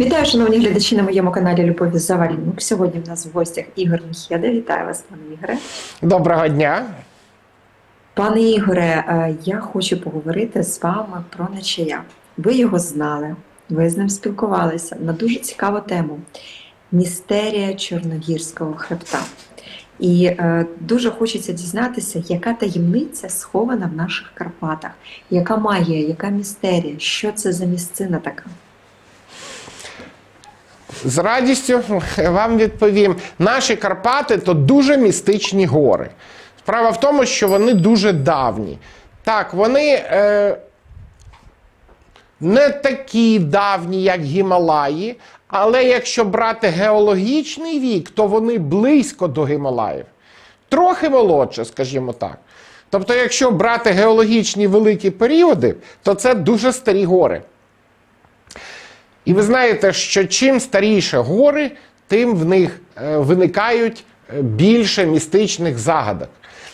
Вітаю, шановні глядачі на моєму каналі Любові Завалінюк. Сьогодні в нас в гостях Ігор Міхеда. Вітаю вас, пане Ігоре. Доброго дня. Пане Ігоре, е, я хочу поговорити з вами про Нечая. Ви його знали, ви з ним спілкувалися на дуже цікаву тему містерія Чорногірського хребта. І е, дуже хочеться дізнатися, яка таємниця схована в наших Карпатах, яка магія, яка містерія, що це за місцина така? З радістю вам відповім. Наші Карпати то дуже містичні гори. Справа в тому, що вони дуже давні. Так, вони е, не такі давні, як Гімалаї, але якщо брати геологічний вік, то вони близько до Гімалаїв. Трохи молодше, скажімо так. Тобто, якщо брати геологічні великі періоди, то це дуже старі гори. І ви знаєте, що чим старіше гори, тим в них е, виникають е, більше містичних загадок.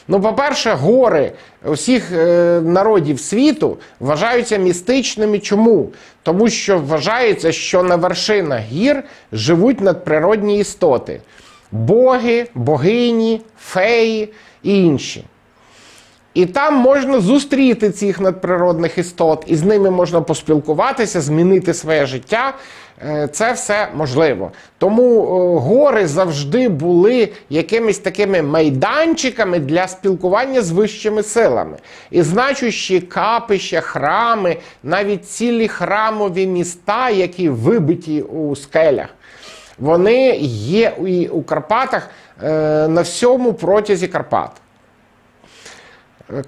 Ну, по-перше, гори усіх е, народів світу вважаються містичними. Чому? Тому що вважається, що на вершинах гір живуть надприродні істоти: боги, богині, феї і інші. І там можна зустріти цих надприродних істот, і з ними можна поспілкуватися, змінити своє життя. Е, Це все можливо. Тому е, гори завжди були якимись такими майданчиками для спілкування з вищими силами. І значущі капища, храми, навіть цілі храмові міста, які вибиті у скелях. Вони є і у Карпатах е, на всьому протязі Карпат.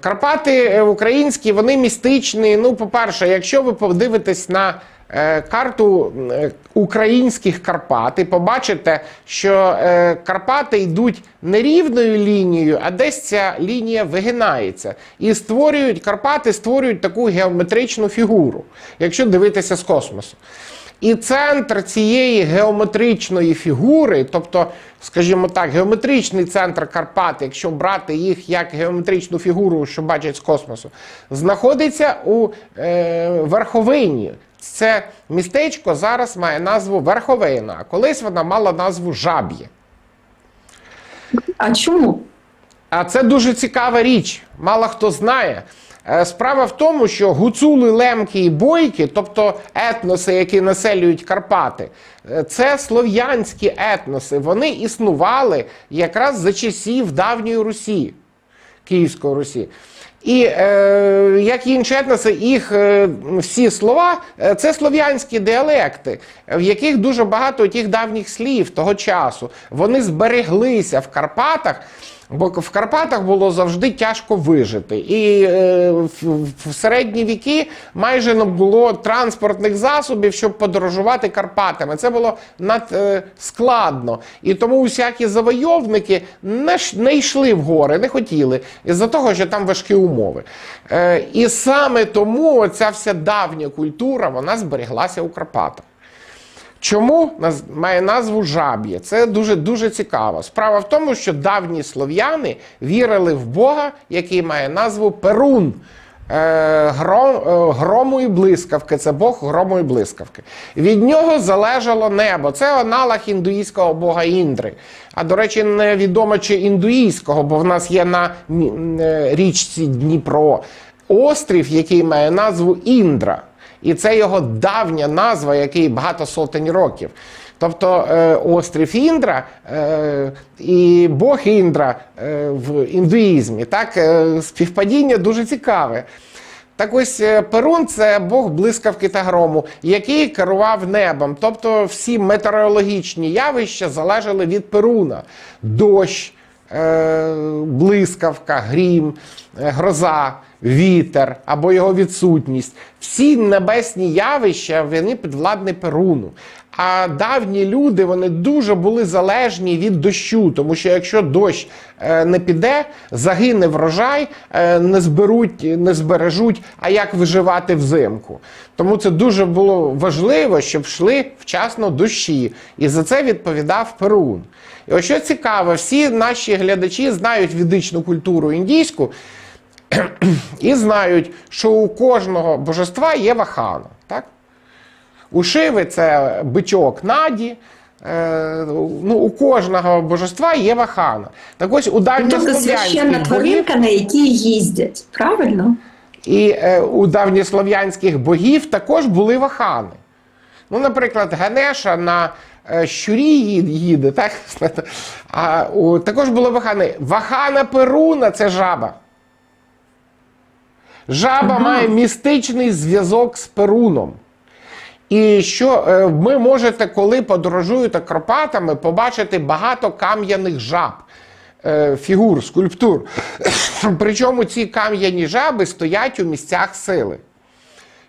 Карпати е, українські, вони містичні. Ну, по-перше, якщо ви подивитесь на е, карту е, українських Карпат і побачите, що Карпати йдуть не рівною лінією, а десь ця лінія вигинається. І створюють Карпати створюють таку геометричну фігуру, якщо дивитися з космосу. І центр цієї геометричної фігури, тобто, скажімо так, геометричний центр Карпат, якщо брати їх як геометричну фігуру, що бачать з космосу, знаходиться у е, верховині. Це містечко зараз має назву Верховина, а колись вона мала назву Жаб'є. А чому? А це дуже цікава річ. Мало хто знає. Е, Справа в тому, що гуцули, лемки і бойки, тобто етноси, які населюють Карпати, е, це слов'янські етноси. Вони існували якраз за часів давньої Русі, Київської Русі. І е, як і інші етноси, їх е, всі слова е, це слов'янські діалекти, в яких дуже багато тих давніх слів того часу. Вони збереглися в Карпатах. Бо в Карпатах було завжди тяжко вижити. І е, в, середні віки майже не було транспортних засобів, щоб подорожувати Карпатами. Це було надскладно. І тому всякі завойовники не, не йшли в гори, не хотіли, із-за того, що там важкі умови. Е, і саме тому ця вся давня культура вона збереглася у Карпатах. Чому має назву жаб'є? Це дуже дуже цікаво. Справа в тому, що давні слов'яни вірили в Бога, який має назву Перун. Е, е, грому і блискавки, це Бог грому і блискавки. Від нього залежало небо. Це аналог індуїзького бога Індри. А до речі, невідомо чи індуїзького, бо в нас є на е, річці Дніпро острів, який має назву Індра. І це його давня назва, який багато сотень років. Тобто е, острів Індра е, і Бог Індра е, в індуїзмі. Так, співпадіння дуже цікаве. Так ось Перун це Бог блискавки та грому, який керував небом. Тобто всі метеорологічні явища залежали від Перуна. Дощ, блискавка, грім, е, гроза, вітер або його відсутність. Всі небесні явища вони підвладні Перуну. А давні люди вони дуже були залежні від дощу, тому що якщо дощ е, не піде, загине врожай, е, не зберуть, не збережуть, а як виживати взимку. Тому це дуже було важливо, щоб йшли вчасно дощі. І за це відповідав Перун. І ось що цікаво, всі наші глядачі знають ведичну культуру індійську і знають, що у кожного божества є вахана. Так? У Шиви це бичок Наді. Е, ну, у кожного божества є вахана. Так ось у Тобто священна давньослов'янських богів тваринка, на якій їздять, правильно? і е, у давньослов'янських богів також були вахани. Ну, наприклад, Ганеша на е, щурі їде, так? А у, також були вахани. Вахана Перуна це жаба. Жаба має містичний зв'язок з Перуном. І що е, ви можете, коли подорожуєте Карпатами, побачити багато кам'яних жаб, е, фігур, скульптур. Причому ці кам'яні жаби стоять у місцях сили.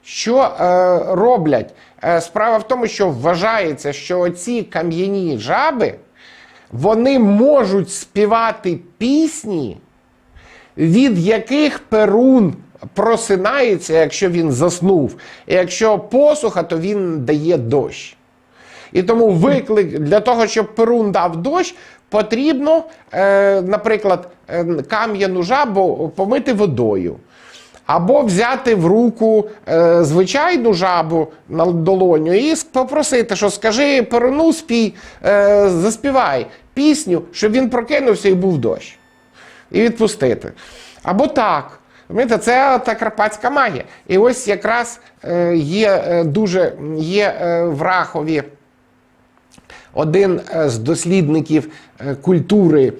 Що е, роблять? Е, справа в тому, що вважається, що ці кам'яні жаби вони можуть співати пісні, від яких Перун просинається, якщо він заснув. Якщо посуха, то він дає дощ. І тому виклик для того, щоб Перун дав дощ, потрібно, е, наприклад, е, кам'яну жабу помити водою. Або взяти в руку е, звичайну жабу на долоню і попросити, що скажи Перуну спій, е, заспівай пісню, щоб він прокинувся і був дощ. І відпустити. Або так. Розумієте, це та карпатська магія. І ось якраз е, є е, дуже є е, в Рахові один з дослідників культури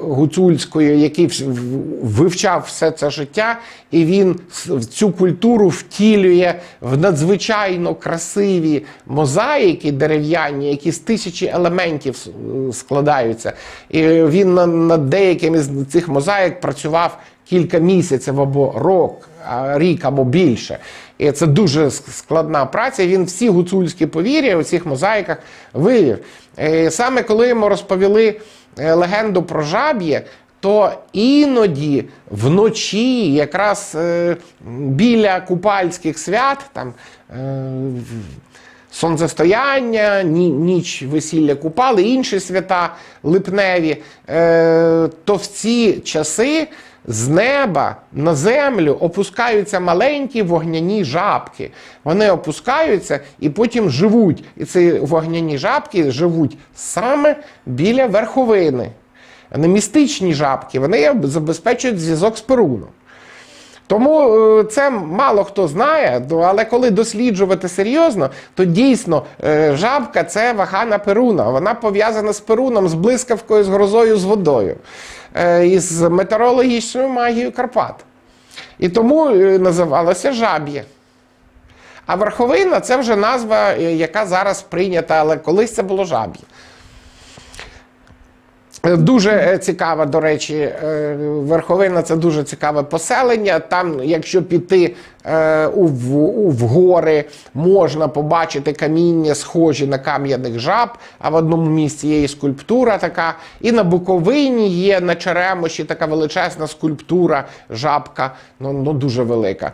гуцульської, який вивчав все це життя, і він цю культуру втілює в надзвичайно красиві мозаїки дерев'яні, які з тисячі елементів складаються. І він над деякими з цих мозаїк працював кілька місяців або рок, рік або більше. І це дуже складна праця. Він всі гуцульські повір'я у цих мозаїках вивів. Е, Саме коли йому розповіли е, легенду про жаб'є, то іноді вночі, якраз е, біля купальських свят, там. Сонцестояння, ні- ніч весілля купали, інші свята липневі, то в ці часи з неба на землю опускаються маленькі вогняні жабки. Вони опускаються і потім живуть. І ці вогняні жабки живуть саме біля верховини. Не містичні жабки, вони забезпечують зв'язок з Перуном. Тому е, це мало хто знає, але коли досліджувати серйозно, то дійсно е, жабка це вахана Перуна. Вона пов'язана з Перуном, з блискавкою, з грозою, з водою, е, і з метеорологічною магією Карпат. І тому е, називалося жаб'є. А верховина це вже назва, е, яка зараз прийнята, але колись це було жаб'є. Дуже е, цікава, до речі, е, верховина це дуже цікаве поселення. Там, якщо піти е, у, у в гори, можна побачити каміння, схожі на кам'яних жаб. А в одному місці є і скульптура така. І на Буковині є на Черемоші така величезна скульптура, жабка, ну, ну дуже велика.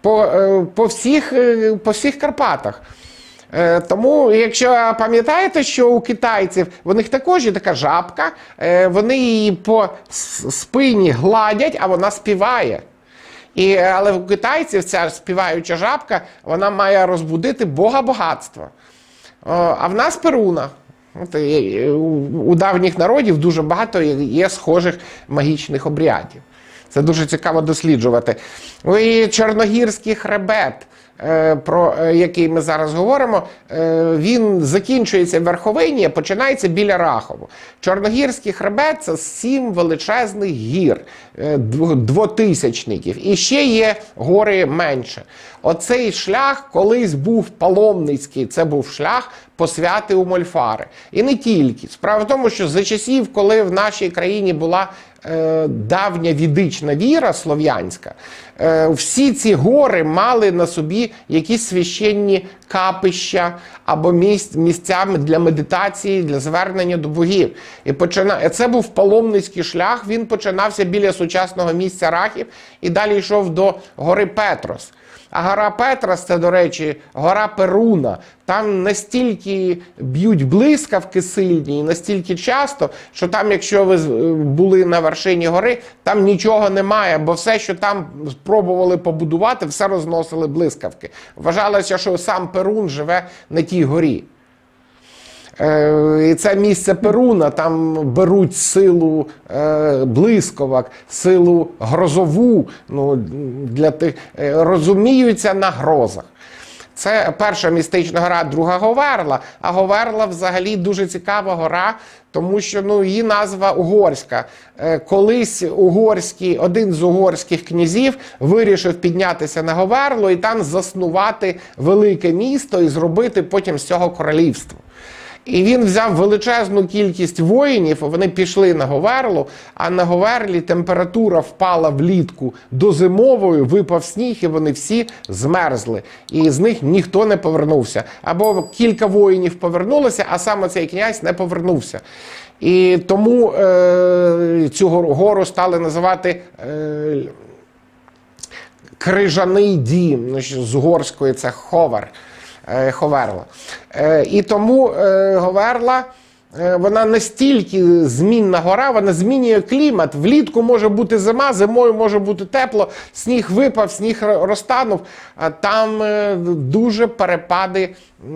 По, по, всіх, по всіх Карпатах. Е, Тому, якщо пам'ятаєте, що у китайців у них також є така жабка, е, вони її по спині гладять, а вона співає. І, але у китайців ця співаюча жабка вона має розбудити Бога багатства. А в нас Перуна. У, давніх народів дуже багато є- схожих магічних обрядів. Це дуже цікаво досліджувати. І Чорногірський хребет, про е, який ми зараз говоримо, е, він закінчується в верховині, а починається біля Рахову. Чорногірський хребет це сім величезних гір, е, двотисячників. І ще є гори менше. Оцей шлях колись був паломницький, це був шлях посвяти у Мольфари. І не тільки. Справа в тому, що за часів, коли в нашій країні була е, давня відична віра слов'янська, е, всі ці гори мали на собі якісь священні капища або місць, місцями для медитації, для звернення до богів. І почина... це був паломницький шлях. Він починався біля сучасного місця Рахів і далі йшов до гори Петрос. А гора Петрас, це, до речі, гора Перуна. Там настільки б'ють блискавки сильні, і настільки часто, що там, якщо ви е, були на вершині гори, там нічого немає, бо все, що там спробували побудувати, все розносили блискавки. Вважалося, що сам Перун живе на тій горі. Е, І це місце Перуна, там беруть силу е, блисковок, силу грозову, ну, для тих, е, розуміються на грозах. Це перша містична гора, друга Говерла. А Говерла взагалі дуже цікава гора, тому що ну, її назва угорська. Колись угорський, один з угорських князів вирішив піднятися на Говерлу і там заснувати велике місто і зробити потім з цього королівство. І він взяв величезну кількість воїнів, вони пішли на Говерлу, а на Говерлі температура впала влітку до зимової, випав сніг, і вони всі змерзли. І з них ніхто не повернувся. Або кілька воїнів повернулося, а саме цей князь не повернувся. І тому е, цю гору- стали називати. Е, Крижаний дім, ну, з угорської це ховер, е, ховерла. Е, і тому е, Говерла. е, Вона настільки змінна гора, вона змінює клімат. Влітку може бути зима, зимою може бути тепло, сніг випав, сніг розтанув. А там е, дуже перепади.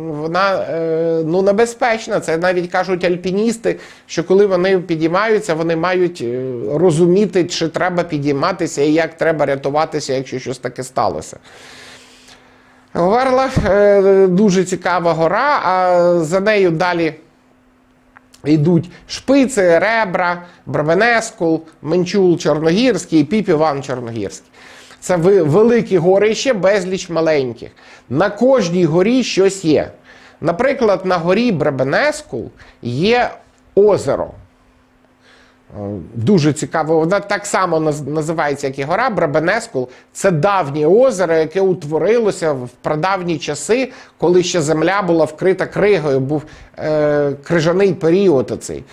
Вона е, ну, небезпечна. Це навіть кажуть альпіністи, що коли вони підіймаються, вони мають е, розуміти, чи треба підійматися і як треба рятуватися, якщо щось таке сталося. Говерла е, дуже цікава гора, а за нею далі йдуть шпици, ребра, Бровенескул, Менчул Чорногірський і Піп-Іван Чорногірський. Це великі гори ще безліч маленьких. На кожній горі щось є. Наприклад, на горі Бребенескул є озеро. Е, Дуже цікаво. Вона так само називається, як і гора Брабенескул. Це давнє озеро, яке утворилося в прадавні часи, коли ще земля була вкрита кригою, був е, крижаний період. Оцей.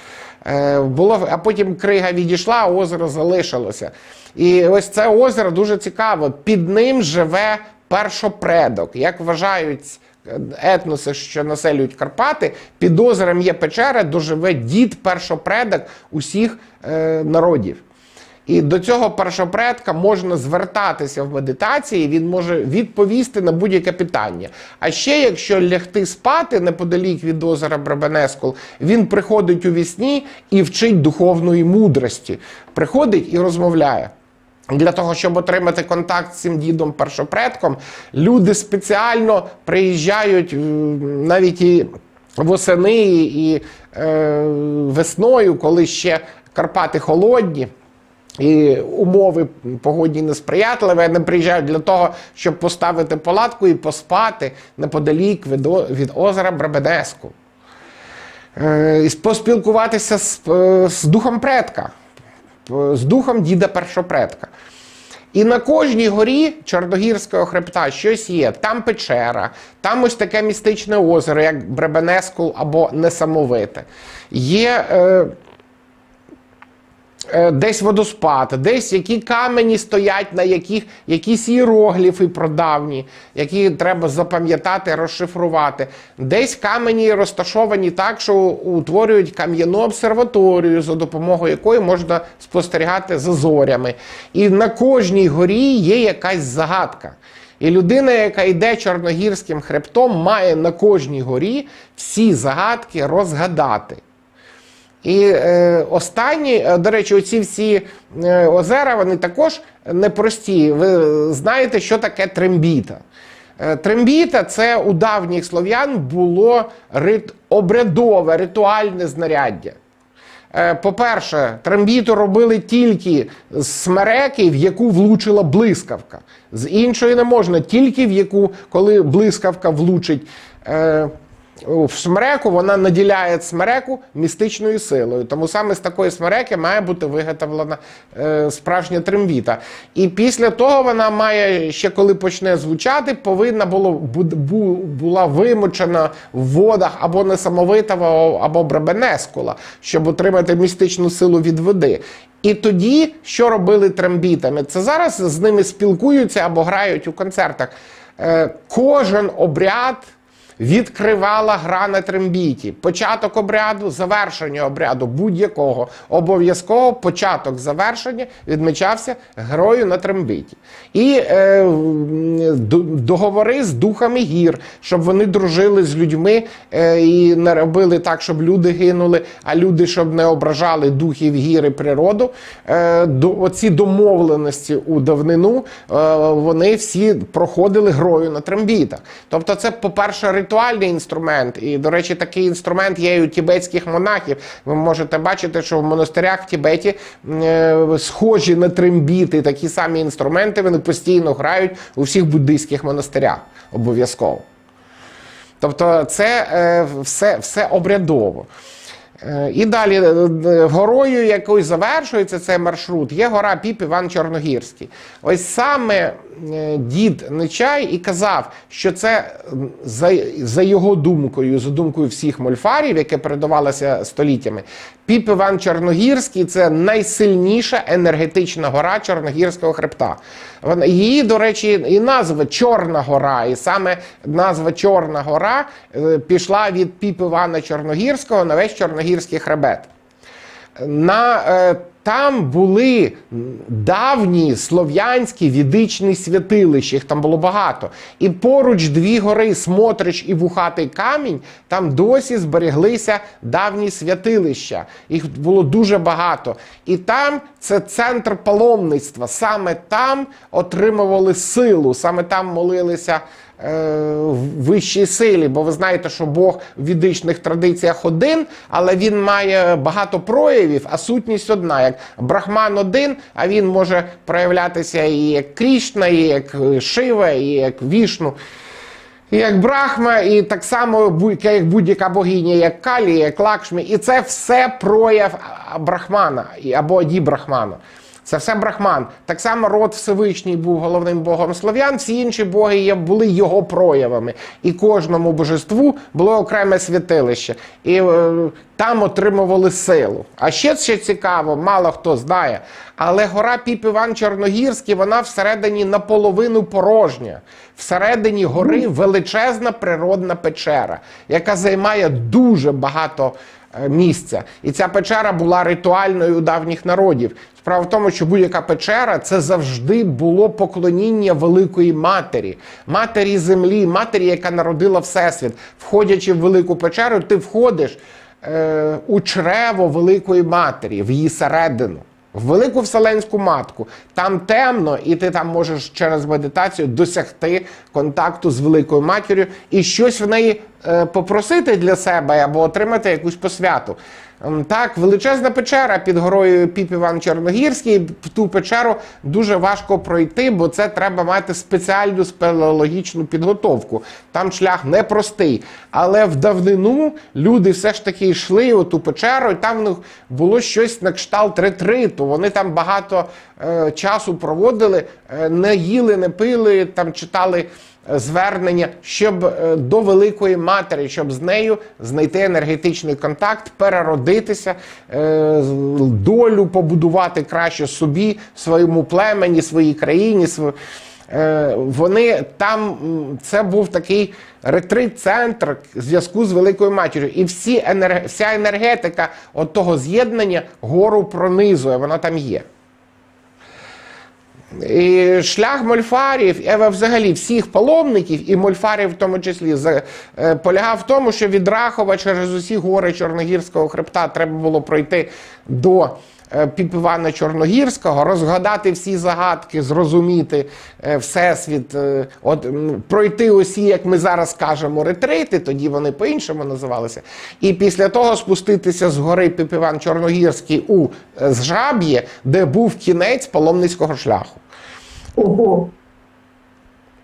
Е, було, а потім крига відійшла, а озеро залишилося. І ось це озеро дуже цікаво. Під ним живе першопредок. Як вважають етноси, що населюють Карпати, під озером є печера, де живе дід першопредок усіх е, народів. І до цього першопредка можна звертатися в медитації, він може відповісти на будь-яке питання. А ще, якщо лягти спати неподалік від озера Брабанескул, він приходить у вісні і вчить духовної мудрості. Приходить і розмовляє. Для того, щоб отримати контакт з цим дідом першопредком, люди спеціально приїжджають навіть і восени, і е, весною, коли ще Карпати холодні. І умови погодні несприятливі, вони приїжджають для того, щоб поставити палатку і поспати неподалік від, озера Брабедеску. Е, і поспілкуватися з, е, з духом предка, з духом діда першопредка. І на кожній горі Чорногірського хребта щось є. Там печера, там ось таке містичне озеро, як Бребенескул або Несамовите. Є е, десь водоспад, десь які камені стоять, на яких якісь іерогліфи прадавні, які треба запам'ятати, розшифрувати. Десь камені розташовані так, що утворюють кам'яну обсерваторію, за допомогою якої можна спостерігати за зорями. І на кожній горі є якась загадка. І людина, яка йде чорногірським хребтом, має на кожній горі всі загадки розгадати. І е, останні, е, до речі, оці всі е, озера, вони також непрості. Ви знаєте, що таке трембіта. Е, Трембіта це у давніх слов'ян було рит... обрядове, ритуальне знаряддя. По-перше, трембіту робили тільки з смереки, в яку влучила блискавка. З іншої не можна, тільки в яку, коли блискавка влучить. В смереку вона наділяє смереку містичною силою. Тому саме з такої смереки має бути виготовлена е, справжня трембіта. І після того вона має, ще коли почне звучати, повинна було, бу- була вимочена в водах або несамовитого, або брабенескула, щоб отримати містичну силу від води. І тоді, що робили трембітами? Це зараз з ними спілкуються або грають у концертах. Е, кожен обряд відкривала гра на трембіті. Початок обряду, завершення обряду будь-якого. Обов'язково початок завершення відмічався грою на трембіті. І е, договори з духами гір, щоб вони дружили з людьми е, і не робили так, щоб люди гинули, а люди, щоб не ображали духів гір і природу. Е, до, оці домовленості у давнину е, вони всі проходили грою на трембітах. Тобто, це, по-перше, ритуальний інструмент. І, до речі, такий інструмент є і у тібетських монахів. Ви можете бачити, що в монастирях в Тібеті е, схожі на трембіти, такі самі інструменти, вони постійно грають у всіх буддийських монастирях обов'язково. Тобто це е, все, все обрядово. Е, І далі е, е, горою, якою завершується цей маршрут, є гора Піп Іван Чорногірський. Ось саме дід Нечай і казав, що це за, за його думкою, за думкою всіх мольфарів, яке передавалося століттями. Піп Іван Чорногірський це найсильніша енергетична гора Чорногірського хребта. Її, до речі, і назва Чорна гора. І саме назва Чорна гора е, пішла від Піп Івана Чорногірського на весь Чорногірський хребет. На, е, там були давні слов'янські відичні святилища, їх там було багато. І поруч дві гори Смотрич і Вухатий камінь, там досі збереглися давні святилища. Їх було дуже багато. І там це центр паломництва. Саме там отримували силу, саме там молилися вищій силі, бо ви знаєте, що Бог в відичних традиціях один, але він має багато проявів, а сутність одна. Як Брахман один, а він може проявлятися і як Крішна, і як е, Шива, і як Вішну. І як Брахма, і так само як будь-яка богиня, як Калі, як Лакшмі. І це все прояв Брахмана або Брахмана. Це все Брахман. Так само род Всевишній був головним богом слов'ян, всі інші боги були його проявами. І кожному божеству було окреме святилище. І е, там отримували силу. А ще ще цікаво, мало хто знає. Але гора Піп Іван Чорногірський, вона всередині наполовину порожня. Всередині гори величезна природна печера, яка займає дуже багато місця. І ця печера була ритуальною у давніх народів. Справа в тому, що будь-яка печера це завжди було поклоніння великої матері, матері землі, матері, яка народила всесвіт. Входячи в велику печеру, ти входиш е, у чрево великої матері, в її середину. В велику вселенську матку там темно, і ти там можеш через медитацію досягти контакту з великою матір'ю і щось в неї е, попросити для себе або отримати якусь посвяту. Так, величезна печера під горою Піп Іван Чорногірський. В ту печеру дуже важко пройти, бо це треба мати спеціальну спелеологічну підготовку. Там шлях непростий. Але в давнину люди все ж таки йшли у ту печеру, і там в них було щось на кшталт ретриту. Вони там багато е, часу проводили, е, не їли, не пили, там читали е, звернення, щоб е, до великої матері, щоб з нею знайти енергетичний контакт, переродитися, е, долю побудувати краще собі, своєму племені, своїй країні. Е, Вони там це був такий ретрит-центр зв'язку з великою матір'ю. І всі енерг... вся енергетика от того з'єднання гору пронизує, вона там є. І шлях мольфарів, ева взагалі всіх паломників, і мольфарів в тому числі, е, полягав в тому, що від Рахова через усі гори Чорногірського хребта треба було пройти до Івана Чорногірського, розгадати всі загадки, зрозуміти е, всесвіт, е, от, пройти усі, як ми зараз кажемо, ретрити, тоді вони по-іншому називалися. І після того спуститися з гори Піп Іван Чорногірський у е, Зжаб'є, де був кінець паломницького шляху. Ого.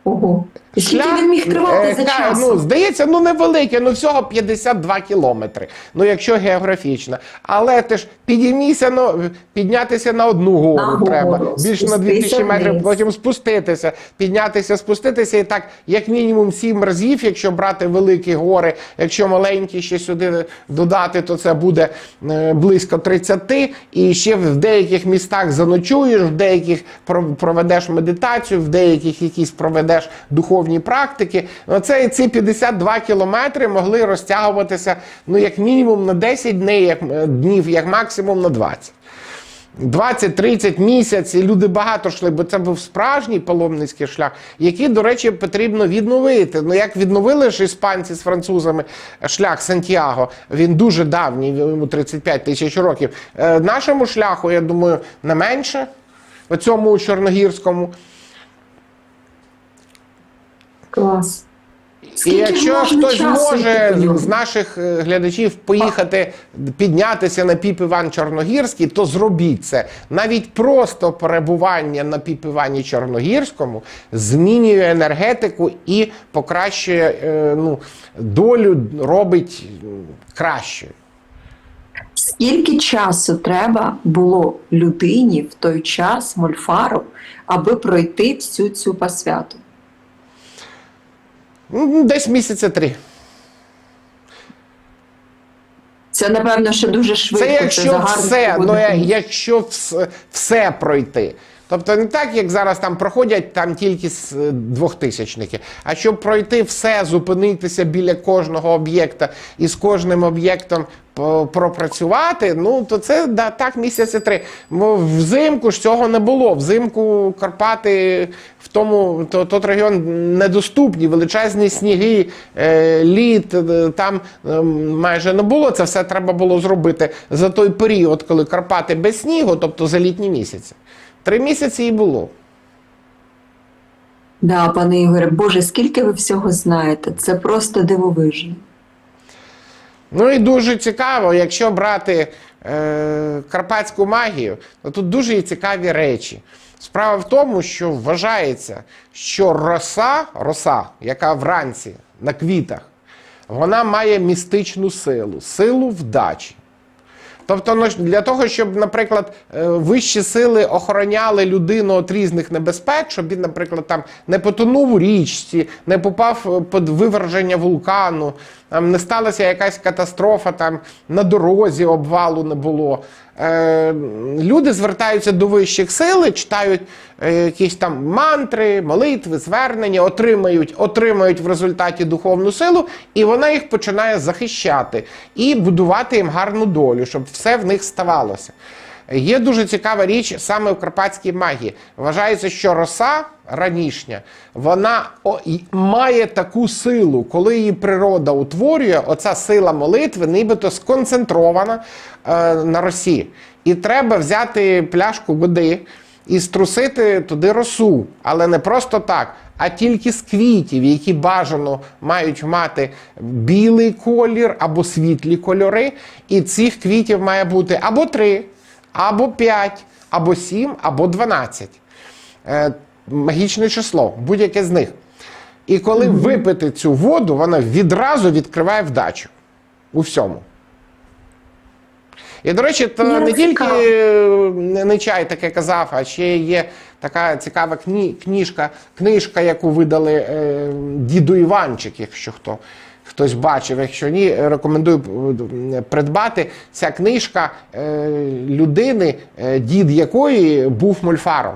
Ого. І скільки він міг тривати е, за часом? Ну, здається, ну невелике, ну всього 52 кілометри. Ну, якщо географічно. Але ти ж підійміся, ну, піднятися на одну гору На гору, треба. Більше на 2000 метрів, потім спуститися, піднятися, спуститися. І так, як мінімум, сім разів, якщо брати великі гори, якщо маленькі ще сюди додати, то це буде е, близько 30. І ще в деяких містах заночуєш, в деяких проведеш медитацію, в деяких якісь проведеш духовні практики. Оце ці 52 кілометри могли розтягуватися ну, як мінімум на 10 днів, як, е, днів, як максимум на 20. 20-30 місяців люди багато йшли, бо це був справжній паломницький шлях, який, до речі, потрібно відновити. Ну як відновили ж іспанці з французами шлях Сантьяго, він дуже давній, йому 35 тисяч років. Е, Нашому шляху, я думаю, не менше. Цьому чорногірському. Клас. Скільки ж якщо можна хтось часу може з наших е, глядачів поїхати піднятися на піп Іван Чорногірський, то зробіть це. Навіть просто перебування на піп Івані Чорногірському змінює енергетику і покращує е, ну, долю, робить м, кращою. Скільки часу треба було людині в той час мольфару, аби пройти всю цю посвяту? Ну, Десь місяця три. Це напевно, що дуже швидко. Це якщо це все, ну якщо вс- все пройти. Тобто не так, як зараз там проходять там тільки з е, двохтисячники, а щоб пройти все, зупинитися біля кожного об'єкта і з кожним об'єктом пропрацювати, ну то це да, так місяці три. Взимку ж цього не було. Взимку Карпати в тому то, тот регіон недоступні, величезні сніги, е, лід, е, там е, майже не було. Це все треба було зробити за той період, коли Карпати без снігу, тобто за літні місяці. Три місяці і було. Да, пане Ігоре, Боже, скільки ви всього знаєте? Це просто дивовижно. Ну і дуже цікаво, якщо брати е, карпатську магію, то тут дуже цікаві речі. Справа в тому, що вважається, що роса, роса, яка вранці на квітах, вона має містичну силу, силу вдачі. Тобто, ну, для того, щоб, наприклад, е, вищі сили охороняли людину від різних небезпек, щоб він, наприклад, там не потонув у річці, не попав е, під виверження вулкану, там не сталася якась катастрофа, там на дорозі обвалу не було. Е, люди звертаються до вищих сил, читають е, якісь там мантри, молитви, звернення, отримають, отримають в результаті духовну силу, і вона їх починає захищати і будувати їм гарну долю, щоб все в них ставалося. Є дуже цікава річ саме в карпатській магії. Вважається, що роса ранішня, вона має таку силу, коли її природа утворює, оця сила молитви, нібито сконцентрована е, на росі. І треба взяти пляшку води і струсити туди росу, але не просто так. А тільки з квітів, які бажано мають мати білий колір або світлі кольори, і цих квітів має бути або три, або 5, або 7, або 12. Е, магічне число, будь-яке з них. І коли випити цю воду, вона відразу відкриває вдачу у всьому. І, до речі, то Ну, не тільки е, не не чай таке казав, а ще є така цікава кні, книжка, книжка, яку видали е, діду Іванчик, якщо хто. Хтось бачив, якщо ні, рекомендую е, придбати. Ця книжка е, людини, е, дід якої був мольфаром.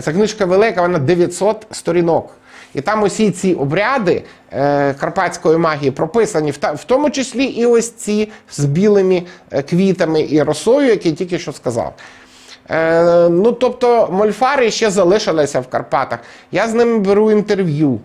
Ця книжка велика, вона 900 сторінок. І там усі ці обряди е, карпатської магії прописані, в, та, в тому числі і ось ці з білими квітами і росою, які тільки що сказав. Е, ну, тобто, мольфари ще залишилися в Карпатах. Я з ними беру інтерв'ю,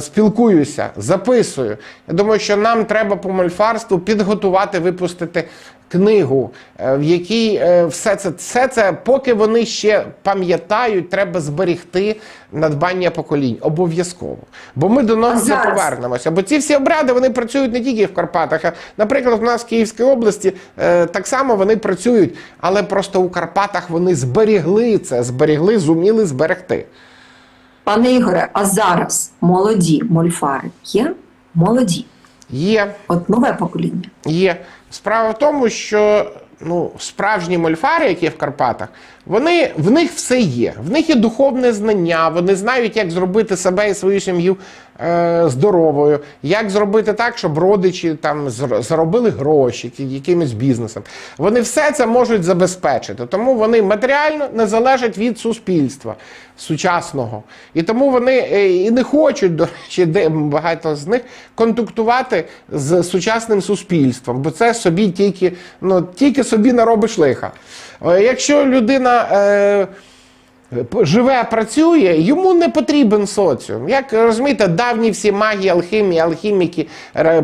спілкуюся, записую. Я думаю, що нам треба по мольфарству підготувати, випустити книгу, е, в якій е, все це, все це, поки вони ще пам'ятають, треба зберегти надбання поколінь. Обов'язково. Бо ми до А не повернемося. Бо ці всі обряди вони працюють не тільки в Карпатах. А, наприклад, у нас в Київській області е, так само вони працюють, але просто у Карпатах вони зберігли це, зберігли, зуміли зберегти. Пане Ігоре, а зараз молоді мольфари є? Молоді. Є От нове покоління. Є. Справа в тому, що ну, справжні мольфари, які в Карпатах, вони, в них все є. В них є духовне знання, вони знають, як зробити себе і свою сім'ю здоровою, як зробити так, щоб родичі там заробили гроші якимось бізнесом. Вони все це можуть забезпечити. Тому вони матеріально не залежать від суспільства сучасного. І тому вони е, і не хочуть, до речі, багато з них контактувати з сучасним суспільством, бо це собі тільки, ну, тільки собі наробиш лиха. Е, Якщо людина. Е, Живе, працює, йому не потрібен соціум. Як розумієте, давні всі маги, алхімії, алхіміки,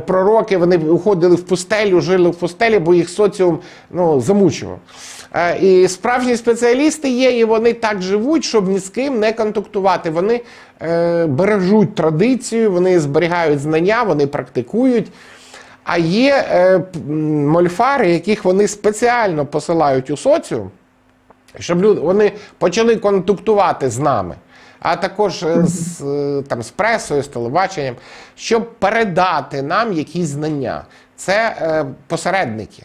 пророки, вони уходили в пустелю, жили в пустелі, бо їх соціум ну, замучував. Е, І справжні спеціалісти є, і вони так живуть, щоб ні з ким не контактувати. Вони е, бережуть традицію, вони зберігають знання, вони практикують. А є е, мольфари, яких вони спеціально посилають у соціум, щоб люди вони почали контактувати з нами, а також е, з, е, там, з пресою, з телебаченням, щоб передати нам якісь знання. Це е, посередники.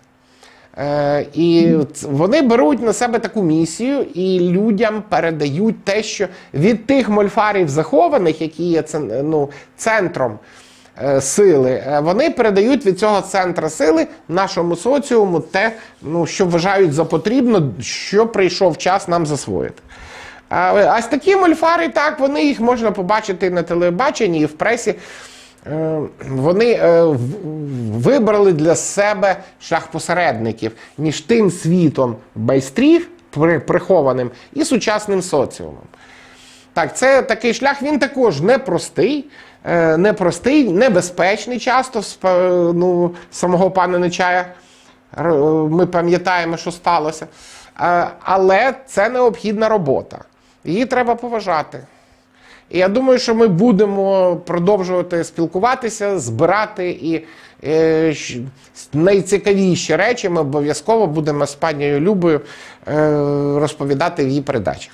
Е, і вони беруть на себе таку місію і людям передають те, що від тих мольфарів захованих, які є ну, центром сили, е, вони передають від цього центра сили нашому соціуму те, ну, що вважають за потрібно, що прийшов час нам засвоїти. А а ось такі мольфари, так, вони їх можна побачити на телебаченні і в пресі. Е, Вони е, вибрали для себе шлях посередників між тим світом байстрів, прихованим, і сучасним соціумом. Так, це такий шлях, він також непростий, е, непростий, небезпечний часто е, ну, самого пана Нечая. Р- Ми пам'ятаємо, що сталося. Е, Але це необхідна робота. Її треба поважати. І я думаю, що ми будемо продовжувати спілкуватися, збирати і е, найцікавіші речі ми обов'язково будемо з панією Любою е, розповідати в її передачах.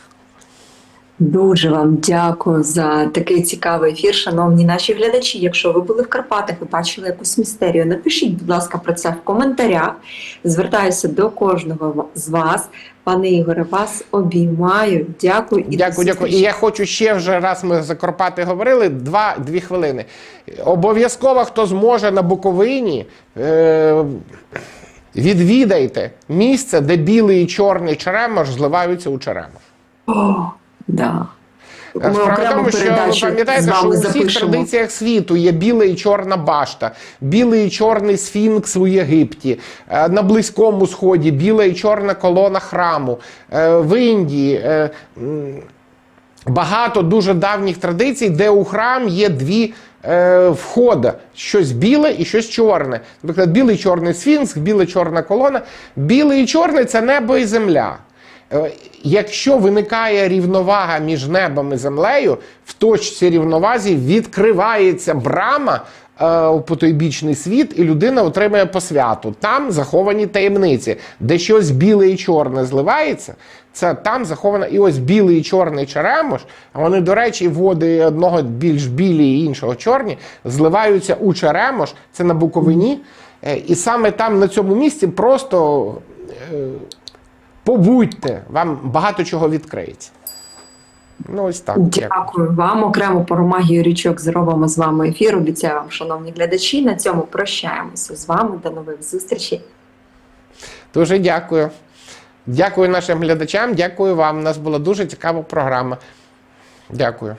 Дуже вам дякую за такий цікавий ефір, шановні наші глядачі. Якщо ви були в Карпатах і бачили якусь містерію, напишіть, будь ласка, про це в коментарях. Звертаюся до кожного з вас. Пане Ігоре, вас обіймаю. Дякую і Дякую, дякую. І я хочу ще вже раз ми за Карпати говорили, два, дві хвилини. Обов'язково, хто зможе на Буковині, е, відвідайте місце, де білий і чорний черемош зливаються у черемош. Да. Ми Справа тому, що пам'ятаєте, що у всіх запишемо. традиціях світу є біла і чорна башта, білий і чорний сфінкс у Єгипті, е, на Близькому Сході, біла і чорна колона храму, е, в Індії. е, Багато дуже давніх традицій, де у храм є дві е, входи: щось біле і щось чорне. Наприклад, білий чорний сфінкс, біла чорна колона. Білий і чорний це небо і земля. Е, Якщо виникає рівновага між небом і землею, в точці рівновазі відкривається брама е, у потойбічний світ, і людина отримує посвяту. Там заховані таємниці, де щось біле і чорне зливається. Це там заховано і ось білий і чорний черемош. Вони, до речі, води одного більш білі і іншого чорні зливаються у черемош. Це на Буковині. Е, І саме там на цьому місці просто побудьте, вам багато чого відкриється. Ну, ось так. Дякую. Вам. Окремо про магію річок зробимо з вами ефір. Обіцяю вам, шановні глядачі. На цьому прощаємося з вами. До нових зустрічей. Дуже дякую. Дякую нашим глядачам, дякую вам. У нас була дуже цікава програма. Дякую.